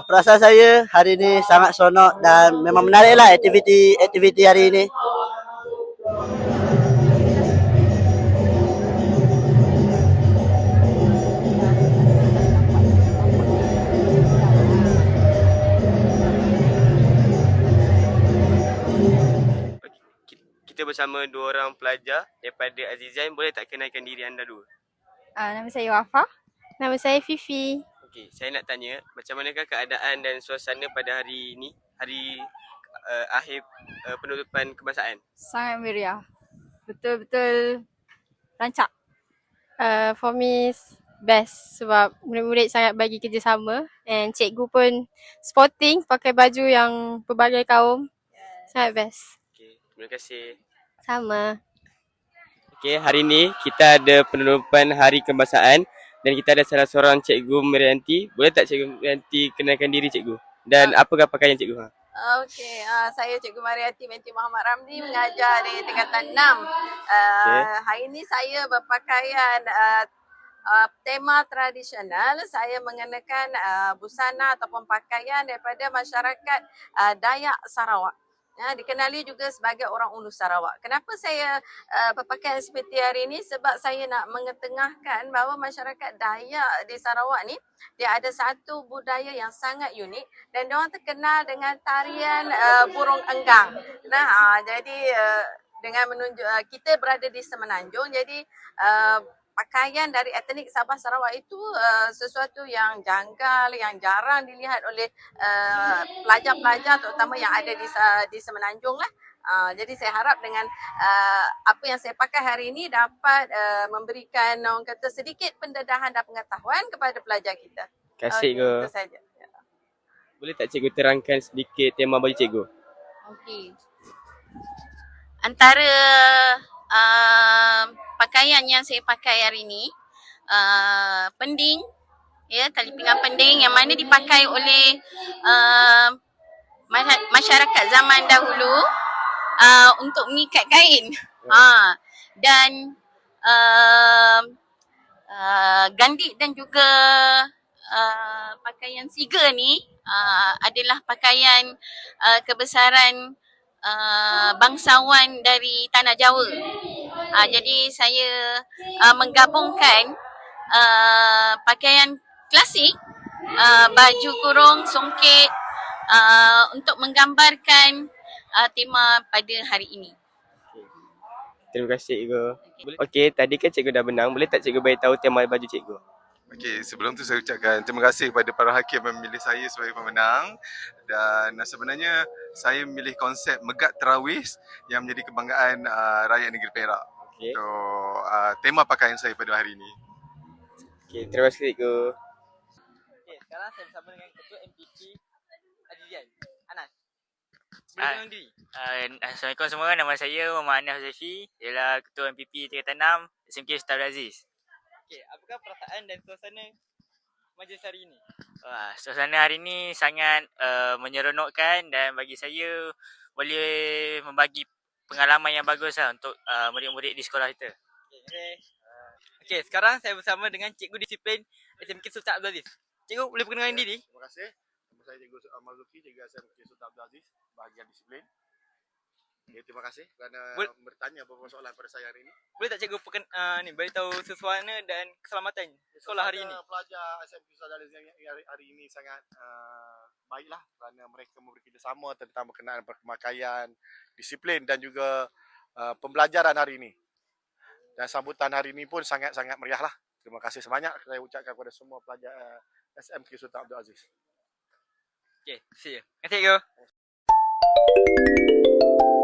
Uh, perasaan saya hari ini sangat seronok dan memang menarik lah aktiviti aktiviti hari ini. Kita bersama dua orang pelajar daripada Azizain boleh tak kenalkan diri anda dulu? Uh, nama saya Wafa. Nama saya Fifi. Okey, saya nak tanya macam manakah keadaan dan suasana pada hari ini, hari uh, akhir uh, penutupan kebangsaan? Sangat meriah. Betul-betul rancak. Uh, for me best sebab murid-murid sangat bagi kerjasama and cikgu pun sporting pakai baju yang berbagai kaum. Sangat best. Okey, terima kasih. Sama. Okey, hari ini kita ada penutupan hari kebangsaan dan kita ada salah seorang cikgu Merianti. Boleh tak cikgu Merianti kenalkan diri cikgu? Dan apakah pakaian cikgu? Ha? Okey, uh, saya Cikgu Mariati binti Muhammad Ramli mengajar di tingkatan 6. Uh, Okey. Hari ini saya berpakaian uh, uh, tema tradisional. Saya mengenakan uh, busana ataupun pakaian daripada masyarakat uh, Dayak Sarawak. Ya, dikenali juga sebagai orang Ulu Sarawak. Kenapa saya uh, berpakaian seperti hari ini? Sebab saya nak mengetengahkan bahawa masyarakat Dayak di Sarawak ni dia ada satu budaya yang sangat unik dan dia orang terkenal dengan tarian uh, burung enggang. Nah, uh, jadi uh, dengan menunjuk uh, kita berada di Semenanjung jadi uh, pakaian dari etnik Sabah Sarawak itu uh, sesuatu yang janggal yang jarang dilihat oleh uh, pelajar-pelajar terutama yang ada di Sa- di Semenanjung lah. Uh, jadi saya harap dengan uh, apa yang saya pakai hari ini dapat uh, memberikan orang kata sedikit pendedahan dan pengetahuan kepada pelajar kita. Terima kasih cikgu. Itu saja. Boleh tak cikgu terangkan sedikit tema baju cikgu? Okey. Antara uh, pakaian yang saya pakai hari ini, uh, pending, ya, tali pinggang pending yang mana dipakai oleh uh, masya- masyarakat zaman dahulu uh, untuk mengikat kain. Ha, dan uh, uh, gandik dan juga uh, pakaian siga ni uh, adalah pakaian uh, kebesaran uh, bangsawan dari tanah Jawa. Uh, jadi saya uh, menggabungkan uh, pakaian klasik, uh, baju kurung, songket uh, untuk menggambarkan uh, tema pada hari ini. Terima kasih cikgu. Okey, tadi kan cikgu dah menang. Boleh tak cikgu beritahu tema baju cikgu? Okey, sebelum tu saya ucapkan terima kasih kepada para hakim yang memilih saya sebagai pemenang dan sebenarnya saya memilih konsep Megat Terawih yang menjadi kebanggaan uh, rakyat negeri Perak. Okey. So, uh, tema pakaian saya pada hari ini. Okey, terima kasih cikgu. Okay, sekarang saya bersama dengan Ketua MPP Azizian, Anas. Boleh kenal diri? Uh, Assalamualaikum semua, nama saya Muhammad Anas Huzefi Ialah Ketua MPP Tingkatan 6 SMK Ustaz Abdul Aziz Okay, apakah perasaan dan suasana majlis hari ini? Wah, Suasana hari ni sangat uh, menyeronokkan Dan bagi saya boleh membagi pengalaman yang bagus lah Untuk uh, murid-murid di sekolah kita Okay, okay. okay, sekarang saya bersama dengan Cikgu Disiplin SMK Sultan Abdul Aziz. Cikgu boleh perkenalkan diri? Terima kasih. Nama saya Cikgu Amal Zulfi, Cikgu SMK Sultan Abdul Aziz, bahagian disiplin. Okay, terima kasih kerana Bol- bertanya beberapa soalan pada saya hari ini. Boleh tak cikgu perken, uh, ni beritahu suasana dan keselamatan sekolah hari ini? Pelajar Abdul Aziz yang hari, hari ini sangat uh, baiklah kerana mereka memberi kerjasama tentang berkenaan pemakaian, disiplin dan juga uh, pembelajaran hari ini. Dan sambutan hari ini pun sangat-sangat meriah lah. Terima kasih sebanyak saya ucapkan kepada semua pelajar uh, SMK Sultan Abdul Aziz. Okay, see you. Terima kasih cikgu.